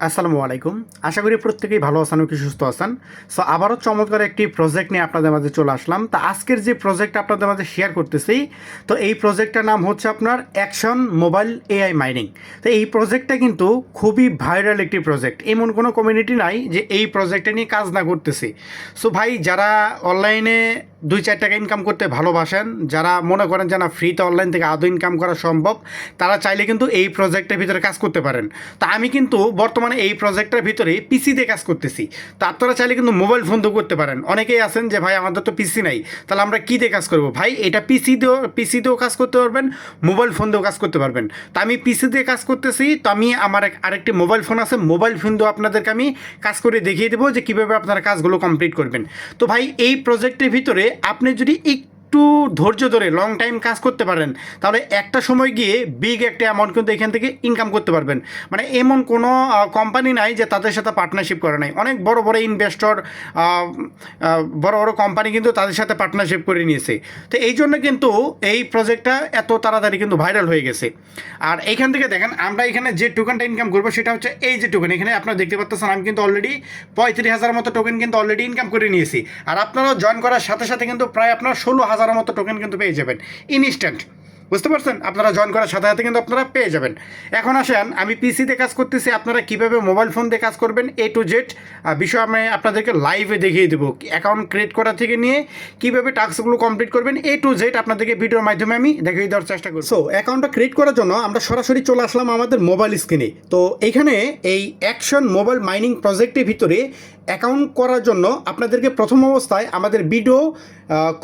আসসালামু আলাইকুম। আশা করি প্রত্যেকেই ভালো আছেন কি সুস্থ আছেন। সো আবারও চমৎকার একটি প্রজেক্ট নিয়ে আপনাদের মাঝে চলে আসলাম। তা আজকের যে প্রজেক্ট আপনাদের মাঝে শেয়ার করতেছি, তো এই প্রজেক্টটার নাম হচ্ছে আপনার অ্যাকশন মোবাইল এআই মাইনিং তো এই প্রজেক্টটা কিন্তু খুবই ভাইরাল একটি প্রজেক্ট এমন কোনো কমিউনিটি নাই যে এই প্রজেক্টটা নিয়ে কাজ না করতেছি। সো ভাই, যারা অনলাইনে দুই চার টাকা ইনকাম করতে ভালোবাসেন। যারা মনে করেন যে না ফ্রিতে অনলাইন থেকে আদৌ ইনকাম করা সম্ভব, তারা চাইলে কিন্তু এই প্রজেক্টের ভিতরে কাজ করতে পারেন। তা আমি কিন্তু বর্তমানে এই প্রজেক্টের ভিতরে পিসিতে কাজ করতেছি। তা আপনারা চাইলে কিন্তু মোবাইল ফোন তো করতে পারেন। অনেকেই আছেন যে, ভাই, আমাদের তো পিসি নাই, তাহলে আমরা কী দিয়ে কাজ করব? ভাই, এটা পিসি দিয়েও পিসি দিয়েও কাজ করতে পারবেন মোবাইল ফোন দিয়েও কাজ করতে পারবেন। তা আমি পিসি দিয়ে কাজ করতেছি, তো আমি আমার আরেকটি মোবাইল ফোন আছে মোবাইল ফোন দিয়েও আপনাদেরকে আমি কাজ করে দেখিয়ে দেবো যে, কীভাবে আপনারা কাজগুলো কমপ্লিট করবেন। তো ভাই, এই প্রজেক্টের ভিতরে আপনি যদি ধৈর্য ধরে লং টাইম কাজ করতে পারেন তাহলে একটা সময় গিয়ে বিগ একটা অ্যামাউন্ট কিন্তু এখান থেকে ইনকাম করতে পারবেন। মানে এমন কোনো কোম্পানি নাই যে তাদের সাথে পার্টনারশিপ করে নাই। অনেক বড় বড় ইনভেস্টর বড় বড় কোম্পানি কিন্তু তাদের সাথে পার্টনারশিপ করে নিয়েছে। তো এই জন্য কিন্তু এই প্রজেক্টটা এত তাড়াতাড়ি কিন্তু ভাইরাল হয়ে গেছে। আর এইখান থেকে দেখেন, আমরা এখানে যে টোকেনটা ইনকাম করব সেটা হচ্ছে এই যে টোকেন এখানে আপনারা দেখতে পাচ্ছেন আমি কিন্তু অলরেডি পঁয়ত্রিশ হাজার মতো টোকেন কিন্তু অলরেডি ইনকাম করে নিয়েছি। আর আপনারা জয়েন করার সাথে সাথে কিন্তু প্রায় আপনার ষোলো হাজারের মতো টোকেন কিন্তু পেয়ে যাবেন। ইনস্ট্যান্ট বুঝতে পারছেন? আপনারা জয়েন করার সাথে সাথে কিন্তু আপনারা পেয়ে যাবেন। এখন আসেন, আমি পিসিতে কাজ করতেছি, আপনারা কীভাবে মোবাইল ফোন দিয়ে কাজ করবেন এ টু জেড বিষয় আমি আপনাদেরকে লাইভে দেখিয়ে দেবো। অ্যাকাউন্ট ক্রিয়েট করা থেকে নিয়ে কীভাবে টাস্কগুলো কমপ্লিট করবেন এ টু জেড আপনাদেরকে ভিডিওর মাধ্যমে আমি দেখিয়ে দেওয়ার চেষ্টা করি সো অ্যাকাউন্টটা ক্রিয়েট করার জন্য আমরা সরাসরি চলে আসলাম আমাদের মোবাইল স্ক্রিনে তো এইখানে এই অ্যাকশন মোবাইল মাইনিং প্রজেক্টের ভিতরে অ্যাকাউন্ট করার জন্য আপনাদেরকে প্রথম অবস্থায় আমাদের ভিডিও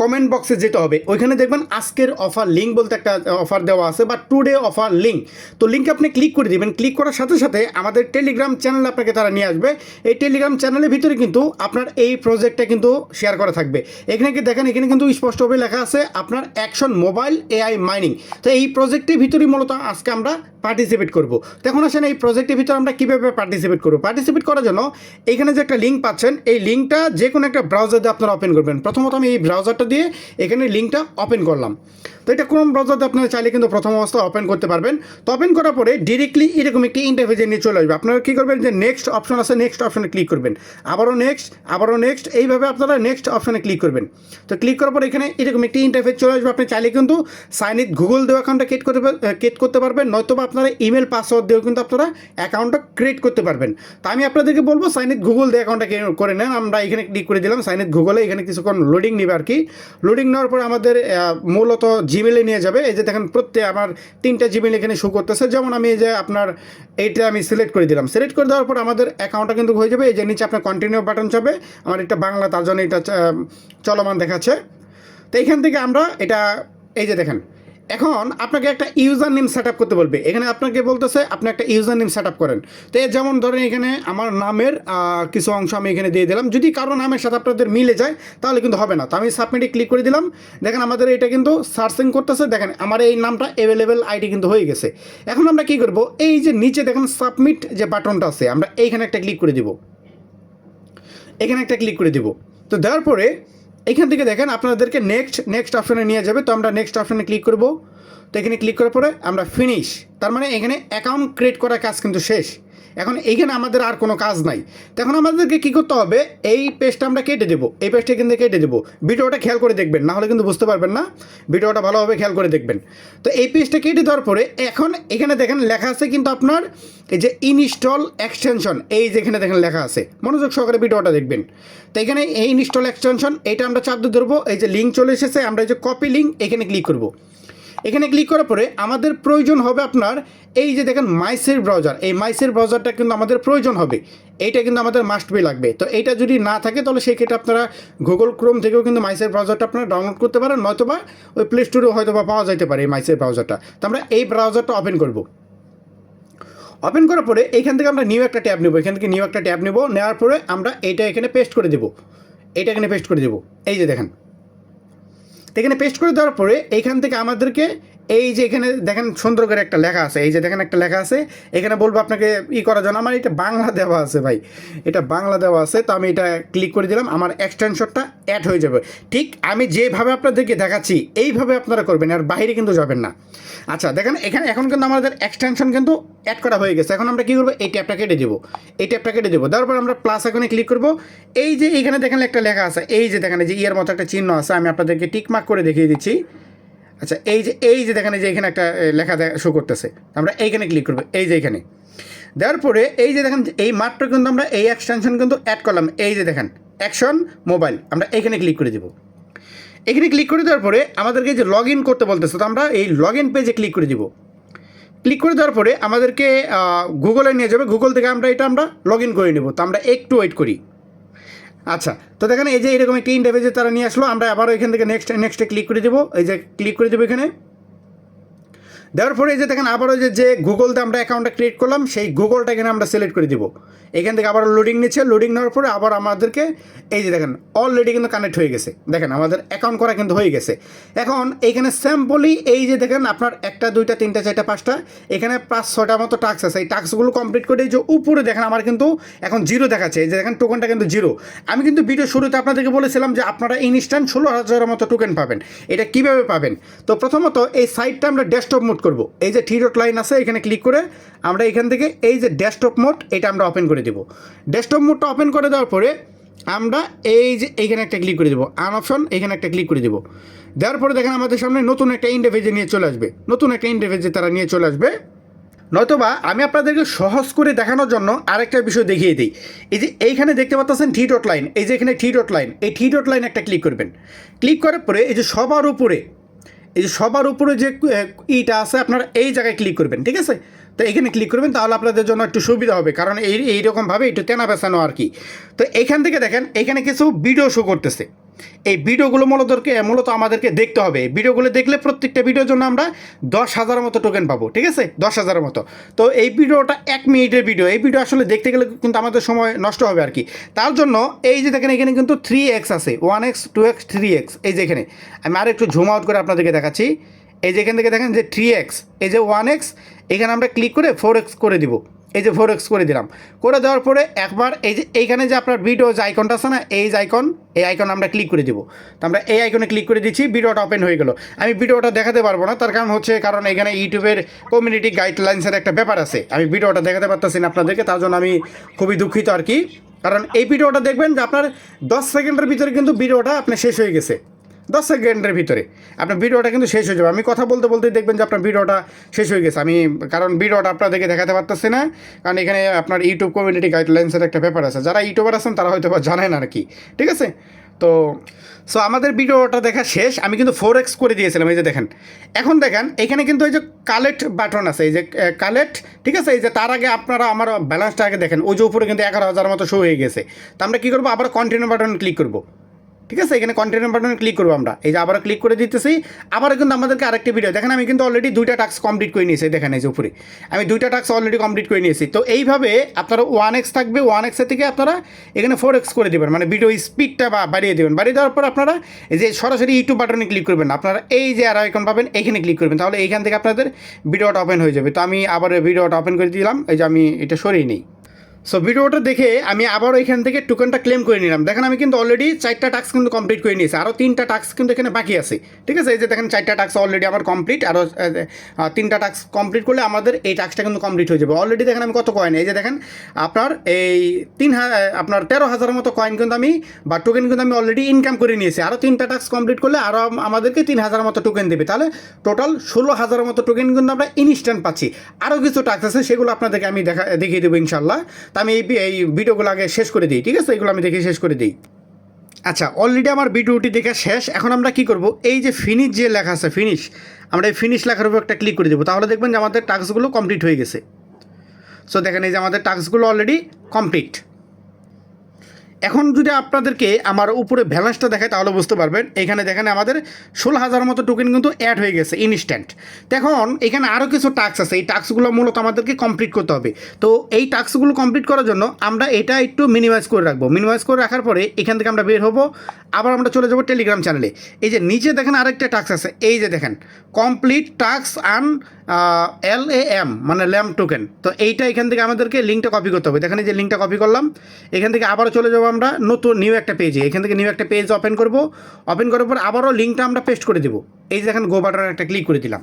কমেন্ট বক্সে যেতে হবে। ওইখানে দেখবেন আজকের অফার লিঙ্ক বলতে একটা অফার দেওয়া আছে বা টুডে অফার লিঙ্ক তো লিঙ্কে আপনি ক্লিক করে দিবেন। ক্লিক করার সাথে সাথে আমাদের টেলিগ্রাম চ্যানেল আপনাকে তারা নিয়ে আসবে। এই টেলিগ্রাম চ্যানেলের ভিতরে কিন্তু আপনার এই প্রজেক্টটা কিন্তু শেয়ার করা থাকবে। এখানে কি দেখেন, এখানে কিন্তু স্পষ্টভাবে লেখা আছে আপনার অ্যাকশন মোবাইল এআই মাইনিং তো এই প্রজেক্টের ভিতরেই মূলত আজকে আমরা পার্টিসিপেট করব। তখন আসেন, এই প্রজেক্টের ভিতরে আমরা কীভাবে পার্টিসিপেট করব? পার্টিসিপেট করার জন্য এখানে যে একটা লিঙ্ক পাচ্ছেন, এই লিঙ্কটা যে কোনো একটা ব্রাউজার দিয়ে আপনারা ওপেন করবেন। প্রথমত আমি এই ব্রাউজারটা দিয়ে এখানে লিঙ্কটা ওপেন করলাম। এটা কোন ব্রাউজার দিয়ে আপনারা চাইলে কিন্তু প্রথম অবস্থায় ওপেন করতে পারবেন। তো ওপেন করার পরে ডিরেক্টলি এরকম একটি ইন্টারফেসে নিয়ে চলে আসবে। আপনারা কী করবেন যে নেক্সট অপশন আছে নেক্সট অপশনে ক্লিক করবেন। আবারও নেক্সট আবারও নেক্সট এইভাবে আপনারা নেক্সট অপশনে ক্লিক করবেন। তো ক্লিক করার পর এখানে এরকম একটি ইন্টারফেস চলে আসবে। আপনি চাইলে কিন্তু সাইন ইন গুগল দেওয়া অ্যাকাউন্টটা ক্রিয়েট করতে ক্রিয়েট করতে পারবেন। নয়তোবা আপনারা ইমেল পাসওয়ার্ড দিয়েও কিন্তু আপনারা অ্যাকাউন্টটা ক্রিয়েট করতে পারবেন। তো আমি আপনাদেরকে বলব সাইন ইন গুগল দিয়ে অ্যাকাউন্টটা করে নেন। আমরা এখানে ক্লিক করে দিলাম সাইন ইন গুগলে এখানে কিছুক্ষণ লোডিং নেবে আর কি। লোডিং নেওয়ার পর আমাদের মূলত জিমেলে নিয়ে যাবে। এই যে দেখেন প্রত্যেক আমার তিনটা জিমেল এখানে শো করতেছে। যেমন আমি এই যে আপনার এইটা আমি সিলেক্ট করে দিলাম। সিলেক্ট করে দেওয়ার পর আমাদের অ্যাকাউন্টটা কিন্তু হয়ে যাবে। এই যে নিচে আপনার কন্টিনিউ বাটন চাবে আমার এটা বাংলা, তার জন্য এটা চলমান দেখাচ্ছে। তো এইখান থেকে আমরা এটা, এই যে দেখেন এখন আপনাকে একটা ইউজার নেম সেট করতে বলবে। এখানে আপনাকে বলতেছে, আপনি একটা ইউজার নেম সেট করেন। তো এর যেমন ধরেন এখানে আমার নামের কিছু অংশ আমি এখানে দিয়ে দিলাম। যদি কারও নামের সাথে আপনাদের মিলে যায়, তাহলে কিন্তু হবে না। তো আমি সাবমিটে ক্লিক করে দিলাম। দেখেন আমাদের এটা কিন্তু সার্চিং করতেছে। দেখেন আমার এই নামটা অ্যাভেলেবেল আইডি কিন্তু হয়ে গেছে। এখন আমরা কী করব? এই যে নিচে দেখেন সাবমিট যে বাটনটা আছে, আমরা এইখানে একটা ক্লিক করে দিব। এখানে একটা ক্লিক করে দিব। তো দেওয়ার পরে এখান থেকে দেখেন আপনাদেরকে নেক্সট নেক্সট অপশনে নিয়ে যাবে। তো আমরা নেক্সট অপশনে ক্লিক করব। তো এখানে ক্লিক করার পরে আমরা ফিনিশ তার মানে এখানে অ্যাকাউন্ট ক্রিয়েট করার কাজ কিন্তু শেষ। এখন এইখানে আমাদের আর কোনো কাজ নাই। তখন আমাদেরকে কী করতে হবে? এই পেজটা আমরা কেটে দেবো। এই পেজটা কিন্তু কেটে দেবো। ভিডিওটা খেয়াল করে দেখবেন, না হলে কিন্তু বুঝতে পারবেন না। ভিডিওটা ভালোভাবে খেয়াল করে দেখবেন। তো এই পেজটা কেটে দেওয়ার পরে এখন এখানে দেখেন লেখা আছে কিন্তু আপনার এই যে ইনস্টল এক্সটেনশন, এই যেখানে দেখেন লেখা আছে। মনোযোগ সহকারে ভিডিওটা দেখবেন। তো এখানে এই ইনস্টল এক্সটেনশন, এটা আমরা চাপ দিয়ে ধরবো। এই যে লিঙ্ক চলে এসেছে, আমরা এই যে কপি লিঙ্ক এখানে ক্লিক করব। এখানে ক্লিক করার পরে আমাদের প্রয়োজন হবে আপনার এই যে দেখেন মাইসের ব্রাউজার এই মাইসের ব্রাউজারটা কিন্তু আমাদের প্রয়োজন হবে। এইটা কিন্তু আমাদের মাস্ট বি লাগবে। তো এইটা যদি না থাকে তাহলে সেই ক্ষেত্রে আপনারা গুগল ক্রোম থেকেও কিন্তু মাইসের ব্রাউজারটা আপনারা ডাউনলোড করতে পারেন, নয়তোবা ওই প্লে স্টোরেও হয়তো বা পাওয়া যাইতে পারে এই মাইসের ব্রাউজারটা তো আমরা এই ব্রাউজারটা ওপেন করব। ওপেন করার পরে এইখান থেকে আমরা নিউ একটা ট্যাব নেব। এখান থেকে নিউ একটা ট্যাব নেব। নেওয়ার পরে আমরা এইটা এখানে পেস্ট করে দেবো। এইটা এখানে পেস্ট করে দেবো। এই যে দেখেন। এখানে পেস্ট করে দেওয়ার পরে এখান থেকে আমাদেরকে এই যে এখানে দেখেন সুন্দর করে একটা লেখা আছে, এই যে দেখেন একটা লেখা আছে, এখানে বলব আপনাকে ই করার জন্য, আমার এটা বাংলা দেওয়া আছে ভাই, এটা বাংলা দেওয়া আছে, তো আমি এটা ক্লিক করে দিলাম, আমার এক্সটেনশনটা অ্যাড হয়ে যাবে। ঠিক আমি যেভাবে আপনাদেরকে দেখাচ্ছি, এইভাবে আপনারা করবেন, আর বাইরে কিন্তু যাবেন না। আচ্ছা দেখেন এখানে এখন কিন্তু আমাদের এক্সটেনশন কিন্তু অ্যাড করা হয়ে গেছে, এখন আমরা কী করব, এই ট্যাপটা কেটে দেবো, এই ট্যাপটা কেটে দেবো তারপর আমরা প্লাস এখানে ক্লিক করব, এই যে এখানে দেখেন একটা লেখা আছে, এই যে দেখেন যে ইয়ের মতো একটা চিহ্ন আছে, আমি আপনাদেরকে টিকমার্ক করে দেখিয়ে দিচ্ছি। আচ্ছা এই যে এই যে দেখেন এই যে এখানে একটা লেখা শো করতেছে, আমরা এইখানে ক্লিক করব, এই যে এখানে। দেওয়ার পরে এই যে দেখেন, এই মাত্র কিন্তু আমরা এই এক্সটেনশন কিন্তু অ্যাড করলাম, এই যে দেখেন অ্যাকশন মোবাইল আমরা এইখানে ক্লিক করে দেবো। এখানে ক্লিক করে দেওয়ার পরে আমাদেরকে যে লগ ইন করতে বলতেছে, তো আমরা এই লগ ইন পেজে ক্লিক করে দিব। ক্লিক করে দেওয়ার পরে আমাদেরকে গুগলে নিয়ে যাবে গুগল থেকে আমরা এটা আমরা লগ ইন করে নেব, তো আমরা একটু ওয়েট করি। আচ্ছা তো দেখেন এই যে এরকম একটি ইন্টারভেজে তারা নিয়ে আসলো, আমরা আবারও এখান থেকে নেক্সট নেক্সটে ক্লিক করে দেবো। এই যে ক্লিক করে দেবো এখানে। দেওয়ার পরে যে দেখেন আবারও যে যে গুগলতে আমরা অ্যাকাউন্টটা ক্রিয়েট করলাম, সেই গুগলটা এখানে আমরা সিলেক্ট করে দিব। এখান থেকে আবার লোডিং নিচ্ছে। লোডিং নেওয়ার পরে আবার আমাদেরকে এই যে দেখেন অলরেডি কিন্তু কানেক্ট হয়ে গেছে। দেখেন আমাদের অ্যাকাউন্ট করা কিন্তু হয়ে গেছে। এখন এইখানে স্যাম্পলি এই যে দেখেন আপনার একটা, দুইটা, তিনটা, চারটা, পাঁচটা, এখানে পাঁচ, ছটা মতো টাস্ক আছে। এই টাস্কগুলো কমপ্লিট করে যে উপরে দেখেন আমার কিন্তু এখন জিরো দেখাচ্ছে। এই যে দেখেন টোকেনটা কিন্তু জিরো আমি কিন্তু ভিডিও শুরুতে আপনাদেরকে বলেছিলাম যে আপনারা ইনস্ট্যান্ট ষোলো হাজারের মতো টোকেন পাবেন। এটা কীভাবে পাবেন? তো প্রথমত এই সাইটটা আমরা ডেস্কটপ মোড করব। এই যে থ্রি ডট লাইন আছে, এখানে ক্লিক করে আমরা এখান থেকে এই যে ডেস্কটপ মোড এটা আমরা ওপেন করে দেব। ডেস্কটপ মোডটা ওপেন করে দেওয়ার পরে আমরা এই যে এইখানে একটা ক্লিক করে দেবো। আন অপশন এখানে একটা ক্লিক করে দেবো। দেওয়ার পরে দেখেন আমাদের সামনে নতুন একটা ইন্টারভেজে নিয়ে চলে আসবে। নতুন একটা ইন্টারভেজে তারা নিয়ে চলে আসবে। নয়তোবা আমি আপনাদেরকে সহজ করে দেখানোর জন্য আরেকটা বিষয় দেখিয়ে দিই। এই যে এইখানে দেখতে পাচ্ছেন থ্রি ডট লাইন এই যে এখানে থ্রি ডট লাইন এই থ্রি ডট লাইন একটা ক্লিক করবেন। ক্লিক করার পরে এই যে সবার উপরে এই যে সবার উপরে যে ইটা আছে, আপনারা এই জায়গায় ক্লিক করবেন, ঠিক আছে? তো এখানে ক্লিক করবেন, তাহলে আপনাদের জন্য একটু সুবিধা হবে, কারণ এই এইরকমভাবে একটু তেনা বেচানো আর কি। তো এখান থেকে দেখেন, এখানে কিছু ভিডিও শো করতেছে। এই ভিডিওগুলো মূলত মূলত আমাদেরকে দেখতে হবে। ভিডিওগুলো দেখলে প্রত্যেকটা ভিডিওর জন্য আমরা দশ হাজারের মতো টোকেন পাবো, ঠিক আছে? দশ হাজারের মতো। তো এই ভিডিওটা এক মিনিটের ভিডিও। এই ভিডিও আসলে দেখতে গেলে কিন্তু আমাদের সময় নষ্ট হবে আর কি। তার জন্য এই যে দেখেন, এখানে কিন্তু থ্রি এক্স আছে। One X two X three X এই যে এখানে, আমি আর একটু জুম আউট করে আপনাদেরকে দেখাচ্ছি। এই যে এখান থেকে দেখেন যে থ্রি এক্স এই যে ওয়ান এক্স এখানে আমরা ক্লিক করে ফোর এক্স করে দিব। এই যে ফোর এক্স করে দিলাম। করে দেওয়ার পরে একবার এই যে এইখানে যে আপনার ভিডিও যে আইকনটা আছে না, এই যে আইকন এই আইকন আমরা ক্লিক করে দিব। তো আমরা এই আইকনে ক্লিক করে দিচ্ছি ভিডিওটা ওপেন হয়ে গেল। আমি ভিডিওটা দেখাতে পারব না, তার কারণ হচ্ছে কারণ এখানে ইউটিউবের কমিউনিটি গাইডলাইন্সের একটা ব্যাপার আছে। আমি ভিডিওটা দেখাতে পারতেছি না আপনাদেরকে, তার জন্য আমি খুবই দুঃখিত আর কি। কারণ এই ভিডিওটা দেখবেন যে আপনার দশ সেকেন্ডের ভিতরে কিন্তু ভিডিওটা আপনার শেষ হয়ে গেছে। দশ সেকেন্ডের ভিতরে। আপনার ভিডিওটা কিন্তু শেষ হয়ে যাবে। আমি কথা বলতে বলতে দেখবেন যে আপনার ভিডিওটা শেষ হয়ে গেছে। আমি কারণ ভিডিওটা আপনাদেরকে দেখাতে পারতেছি না। কারণ এখানে আপনার ইউটিউব কমিউনিটি গাইডলাইন্সের একটা ব্যাপার আছে। যারা ইউটিউবার আছেন, তারা হয়তো জানেন আর কি। ঠিক আছে? তো সো আমাদের ভিডিওটা দেখা শেষ। আমি কিন্তু ফোর এক্স করে দিয়েছিলাম। এই যে দেখেন। এখন দেখেন, এখানে কিন্তু এই যে কালেক্ট বাটন আছে। এই যে কালেক্ট ঠিক আছে? এই যে তার আগে আপনারা আমার ব্যালেন্সটা আগে দেখেন। ওই যে উপরে কিন্তু এগারো হাজার মতো শো হয়ে গেছে। তো আমরা কী করব? আবার কন্টিনিউ বাটন ক্লিক করব। ঠিক আছে? এখানে কন্টিনিউ বাটনে ক্লিক করব আমরা। এই যে আবার ক্লিক করে দিতেছি। আবার কিন্তু আমাদেরকে আরেকটি ভিডিও দেখেন, আমি কিন্তু অলরেডি দুইটা টাস্ক কমপ্লিট করে নিয়েছি। দেখেন, এই যে উপরে। আমি দুইটা টাস্ক অলরেডি কমপ্লিট করে নিয়েছি। তো এইভাবে আপনারা ওয়ান এক্স থাকবে ওয়ান এক্সের থেকে আপনারা এখানে ফোর এক্স করে দেবেন। মানে ভিডিও স্পিডটা বাড়িয়ে দেবেন। বাড়িয়ে দেওয়ার পর আপনারা এই যে সরাসরি ইউটিউব বাটনে ক্লিক করবেন আপনারা এই যে আর আইকন পাবেন এইখানে ক্লিক করবেন। তাহলে এইখান থেকে আপনাদের ভিডিওটা ওপেন হয়ে যাবে। তো আমি আবার ভিডিওটা ওপেন করে দিলাম। এই যে আমি এটা সরিয়ে নিই। সো ভিডিওটা দেখে আমি আবারও এখান থেকে টোকেনটা ক্লেম করে নিলাম। দেখেন আমি কিন্তু অলরেডি চারটা টাস্ক কিন্তু কমপ্লিট করে নিয়েছি। আরও তিনটা টাস্ক কিন্তু এখানে বাকি আছে। ঠিক আছে? এই যে দেখেন চারটা টাস্ক অলরেডি আমার কমপ্লিট আরও তিনটা টাস্ক কমপ্লিট করলে আমাদের এই টাস্কটা কিন্তু কমপ্লিট হয়ে যাবে। অলরেডি দেখেন আমি কত কয়েন এই যে দেখেন, আপনার এই তিন আপনার তেরো হাজারের মতো কয়েন কিন্তু আমি, বা টোকেন কিন্তু আমি অলরেডি ইনকাম করে নিয়েছি। আরও তিনটা টাস্ক কমপ্লিট করলে আরও আমাদেরকে তিন হাজার মতো টোকেন দেবে। তাহলে টোটাল ষোলো হাজারের মতো টোকেন কিন্তু আমরা ইনস্ট্যান্ট পাচ্ছি। আরও কিছু টাস্ক আছে, সেগুলো আপনাদেরকে আমি দেখা, দেখিয়ে দেবো ইনশাল্লাহ তা আমি এই এই ভিডিওগুলো আগে শেষ করে দিই, ঠিক আছে? এগুলো আমি দেখে শেষ করে দিই। আচ্ছা অলরেডি আমার ভিডিওটি দেখে শেষ। এখন আমরা কি করব? এই যে ফিনিশ যে লেখা আছে ফিনিশ আমরা এই ফিনিশ লেখার উপর একটা ক্লিক করে দেবো। তাহলে দেখবেন যে আমাদের টাস্কগুলো কমপ্লিট হয়ে গেছে। সো দেখেন এই যে আমাদের টাস্কগুলো অলরেডি কমপ্লিট এখন যদি আপনাদেরকে আমার উপরে ব্যালেন্সটা দেখায় তাহলে বুঝতে পারবেন। এখানে দেখেন আমাদের ষোলো হাজার মতো টোকেন কিন্তু অ্যাড হয়ে গেছে ইনস্ট্যান্ট এখন এখানে আরও কিছু টাস্ক আছে। এই টাস্কগুলো মূলত আমাদেরকে কমপ্লিট করতে হবে। তো এই টাস্কগুলো কমপ্লিট করার জন্য আমরা এটা একটু মিনিমাইজ করে রাখব। মিনিমাইজ করে রাখার পরে এখান থেকে আমরা বের হব। আবার আমরা চলে যাব টেলিগ্রাম চ্যানেলে এই যে নিচে দেখেন আরেকটা টাস্ক আছে। এই যে দেখেন কমপ্লিট টাস্ক আন এল এ এম মানে ল্যাম টোকেন তো এইটা এখান থেকে আমাদেরকে লিঙ্কটা কপি করতে হবে। দেখেন এই যে লিঙ্কটা কপি করলাম। এখান থেকে আবারও চলে যাব আমরা নতুন নিউ একটা পেজে এখান থেকে নিউ একটা পেজ ওপেন করব। ওপেন করার পর আবারও লিঙ্কটা আমরা পেস্ট করে দেবো। এই যে দেখেন গো বাটন একটা ক্লিক করে দিলাম।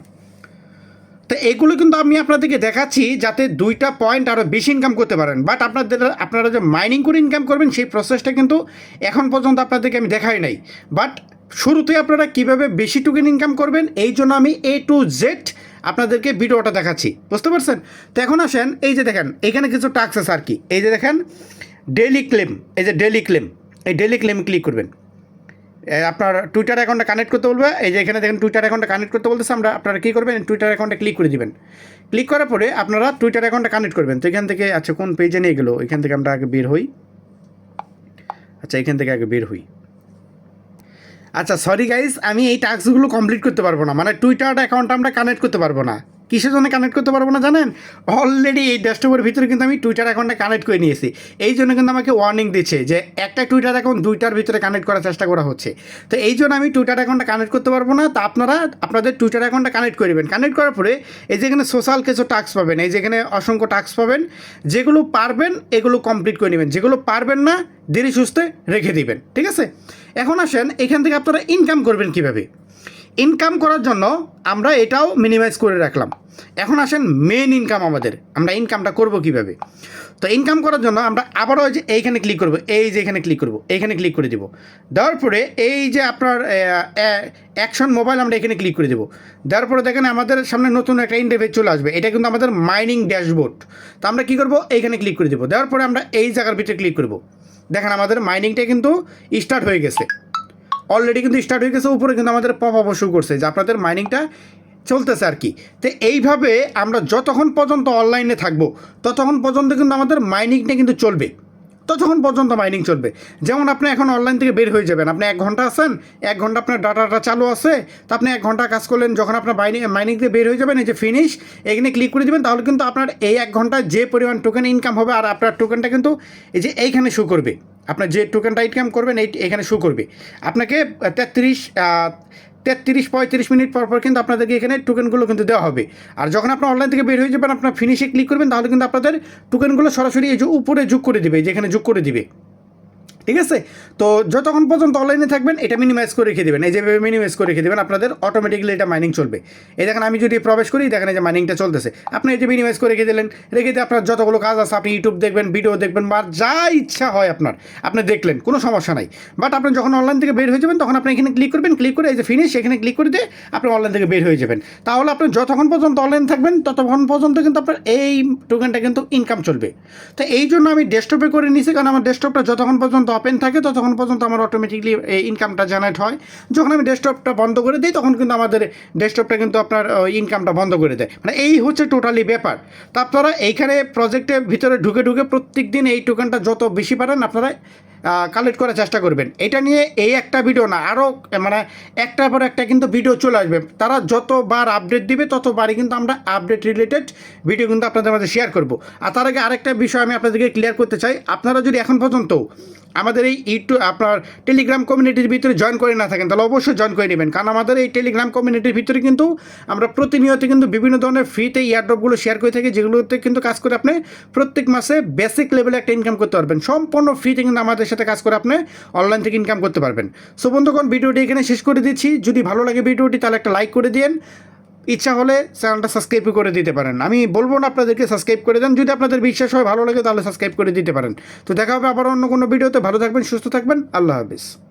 তো এগুলো কিন্তু আমি আপনাদেরকে দেখাচ্ছি যাতে দুইটা পয়েন্ট আরও বেশি ইনকাম করতে পারেন। বাট আপনাদের, আপনারা যে মাইনিং করে ইনকাম করবেন, সেই প্রসেসটা কিন্তু এখন পর্যন্ত আপনাদেরকে আমি দেখাই নাই। বাট শুরুতে আপনারা কীভাবে বেশি টোকেন ইনকাম করবেন, এই জন্য আমি এ টু জেড আপনাদেরকে ভিডিওটা দেখাচ্ছি। বুঝতে পারছেন? তো এখন আসেন, এই যে দেখেন, এখানে কিছু টাক্স আছে আর কি। এই যে দেখেন ডেলি ক্লেম এই যে ডেলি ক্লেম এই ডেলি ক্লেম ক্লিক করবেন। আপনার টুইটার অ্যাকাউন্টে কানেক্ট করতে বলবে, এই যে এখানে দেখেন টুইটার অ্যাকাউন্টে কানেক্ট করতে বলতেছে, আমরা আপনারা কী করবেন টুইটার অ্যাকাউন্টে ক্লিক করে দিবেন। ক্লিক করার পরে আপনারা টুইটার অ্যাকাউন্টে কানেক্ট করবেন। তো এখান থেকে আচ্ছা কোন পেজে নিয়ে গেলো? এখান থেকে আমরা আগে বের হই। আচ্ছা এখান থেকে আগে বের হই। আচ্ছা সরি গাইস আমি এই টাস্কগুলো কমপ্লিট করতে পারব না। মানে টুইটার অ্যাকাউন্ট আমরা কানেক্ট করতে পারব না। কিসের জন্য কানেক্ট করতে পারব না জানেন? অলরেডি এই ডেস্কটপের ভিতরে কিন্তু আমি টুইটার অ্যাকাউন্টে কানেক্ট করে নিয়েছি। এই জন্য কিন্তু আমাকে ওয়ার্নিং দিচ্ছে যে একটা টুইটার অ্যাকাউন্ট দুইটার ভিতরে কানেক্ট করার চেষ্টা করা হচ্ছে। তো এই জন্য আমি টুইটার অ্যাকাউন্টে কানেক্ট করতে পারব না। তা আপনারা, আপনাদের টুইটার অ্যাকাউন্টে কানেক্ট করবেন কানেক্ট করার পরে এই যেখানে সোশ্যাল কিছু টাস্ক পাবেন, এই যেখানে অসংখ্য টাস্ক পাবেন, যেগুলো পারবেন এগুলো কমপ্লিট করে নেবেন। যেগুলো পারবেন না দেরি সুস্থে রেখে দিবেন। ঠিক আছে? এখন আসেন, এখান থেকে আপনারা ইনকাম করবেন কীভাবে? ইনকাম করার জন্য আমরা এটাও মিনিমাইজ করে রাখলাম। এখন আসেন মেন ইনকাম আমাদের। আমরা ইনকামটা করব কীভাবে? তো ইনকাম করার জন্য আমরা আবারও যে এইখানে ক্লিক করব, এই যে এখানে ক্লিক করব, এইখানে ক্লিক করে দিব। দেওয়ার পরে এই যে আপনার অ্যাকশন মোবাইল আমরা এখানে ক্লিক করে দেবো। দেওয়ার পরে দেখেন আমাদের সামনে নতুন একটা ইন্টারভেজ চলে আসবে। এটা কিন্তু আমাদের মাইনিং ড্যাশবোর্ড তো আমরা কী করব? এইখানে ক্লিক করে দেবো। দেওয়ার পরে আমরা এই জায়গার ভিতরে ক্লিক করব। দেখেন আমাদের মাইনিংটা কিন্তু স্টার্ট হয়ে গেছে। অলরেডি কিন্তু স্টার্ট হয়ে গেছে, উপরে কিন্তু আমাদের পপ আপ শুরু করছে, যে আপনাদের মাইনিংটা চলতেছে আর কি। তো এইভাবে আমরা যতক্ষণ পর্যন্ত অনলাইনে থাকব, ততক্ষণ পর্যন্ত কিন্তু আমাদের মাইনিংটা কিন্তু চলবে। ততক্ষণ পর্যন্ত মাইনিং চলবে। যেমন আপনি এখন অনলাইন থেকে বের হয়ে যাবেন, আপনি এক ঘণ্টা আছেন, এক ঘণ্টা আপনার ডাটাটা চালু আছে, তো আপনি এক ঘণ্টা কাজ করলেন, যখন আপনার মাইনিং মাইনিং থেকে বের হয়ে যাবেন, এই যে ফিনিশ এখানে ক্লিক করে দেবেন, তাহলে কিন্তু আপনার এই এক ঘন্টায় যে পরিমাণ টোকেন ইনকাম হবে, আর আপনার টোকেনটা কিন্তু এই যে এইখানে শো করবে। আপনার যে টোকেনটা ইনকাম করবেন, এই এখানে শো করবে। আপনাকে তেত্রিশ তেত্রিশ পঁয়ত্রিশ মিনিট পর পর কিন্তু আপনাদেরকে এখানে টোকেনগুলো কিন্তু দেওয়া হবে। আর যখন আপনার অনলাইন থেকে বের হয়ে যাবেন, আপনার ফিনিশে ক্লিক করবেন, তাহলে কিন্তু আপনাদের টোকেনগুলো সরাসরি এই যে উপরে যোগ করে দিবে, যেখানে যোগ করে দিবে। ঠিক আছে? তো যতক্ষণ পর্যন্ত অনলাইনে থাকবেন, এটা মিনিমাইজ করে রেখে দেবেন। এই যেভাবে মিনিমাইজ করে রেখে দেবেন, আপনাদের অটোমেটিক্যালি এটা মাইনিং চলবে। এই দেখেন, আমি যদি প্রবেশ করি, দেখেন এই যে মাইনিংটা চলতেছে। আপনি এই যে মিনিমাইজ করে রেখে দিলেন, রেখে দিয়ে আপনার যতগুলো কাজ আছে, আপনি ইউটিউব দেখবেন ভিডিও দেখবেন, বা যা ইচ্ছা হয় আপনার, আপনি দেখলেন, কোনো সমস্যা নাই। বাট আপনি যখন অনলাইন থেকে বের হয়ে যাবেন, তখন আপনি এখানে ক্লিক করবেন ক্লিক করে এই যে ফিনিশ এখানে ক্লিক করে দিয়ে আপনি অনলাইন থেকে বের হয়ে যাবেন। তাহলে আপনি যতক্ষণ পর্যন্ত অনলাইন থাকবেন, ততক্ষণ পর্যন্ত কিন্তু আপনার এই টোকেনটা কিন্তু ইনকাম চলবে। তো এই জন্য আমি ডেস্কটপে করে নিয়েছি কারণ আমার ডেস্কটপটা যতক্ষণ পর্যন্ত ওপেন থাকে ততক্ষণ পর্যন্ত আমার অটোমেটিকলি ইনকামটা জেনারেট হয়, যখন আমি ডেস্কটপটা বন্ধ করে দিই, তখন কিন্তু আমাদের ডেস্কটপটা কিন্তু আপনার ইনকামটা বন্ধ করে দেয়। মানে এই হচ্ছে টোটালি ব্যাপার। তা আপনারা এইখানে প্রজেক্টের ভিতরে ঢুকে ঢুকে প্রত্যেক দিন এই টোকেনটা যত বেশি পারেন, আপনারা কালেক্ট করার চেষ্টা করবেন। এটা নিয়ে এই একটা ভিডিও না আরও মানে একটার পর একটা কিন্তু ভিডিও চলে আসবে। তারা যতবার আপডেট দিবে, ততবারই কিন্তু আমরা আপডেট রিলেটেড ভিডিও কিন্তু আপনাদের মাঝে শেয়ার করব। আর তার আগে আরেকটা বিষয় আমি আপনাদেরকে ক্লিয়ার করতে চাই। আপনারা যদি এখন পর্যন্ত আমাদের এই ইউটিউব আপনার টেলিগ্রাম কমিউনিটির ভিতরে জয়েন করে না থাকেন, তাহলে অবশ্যই জয়েন করে নেবেন। কারণ আমাদের এই টেলিগ্রাম কমিউনিটির ভিতরে কিন্তু আমরা প্রতিনিয়ত কিন্তু বিভিন্ন ধরনের ফ্রিতে ইয়ারড্রপগুলো শেয়ার করে থাকি, যেগুলোতে কিন্তু কাজ করে আপনি প্রত্যেক মাসে বেসিক লেভেলে একটা ইনকাম করতে পারবেন। সম্পূর্ণ ফ্রিতে কিন্তু আমাদের সাথে কাজ করে আপনি অনলাইন থেকে ইনকাম করতে পারবেন। সো বন্ধুগণ, ভিডিওটি এখানে শেষ করে দিচ্ছি। যদি ভালো লাগে ভিডিওটি, তাহলে একটা লাইক করে দিন ইচ্ছা হলে চ্যানেলটা সাবস্ক্রাইব করে দিতে পারেন। আমি বলব না আপনাদেরকে সাবস্ক্রাইব করে দেন। যদি আপনাদের বিশ্বাস হয়, ভালো লাগে, তাহলে সাবস্ক্রাইব করে দিতে পারেন। তো দেখা হবে আবার অন্য কোনো ভিডিওতে। ভালো থাকবেন, সুস্থ থাকবেন। আল্লাহ হাফিজ।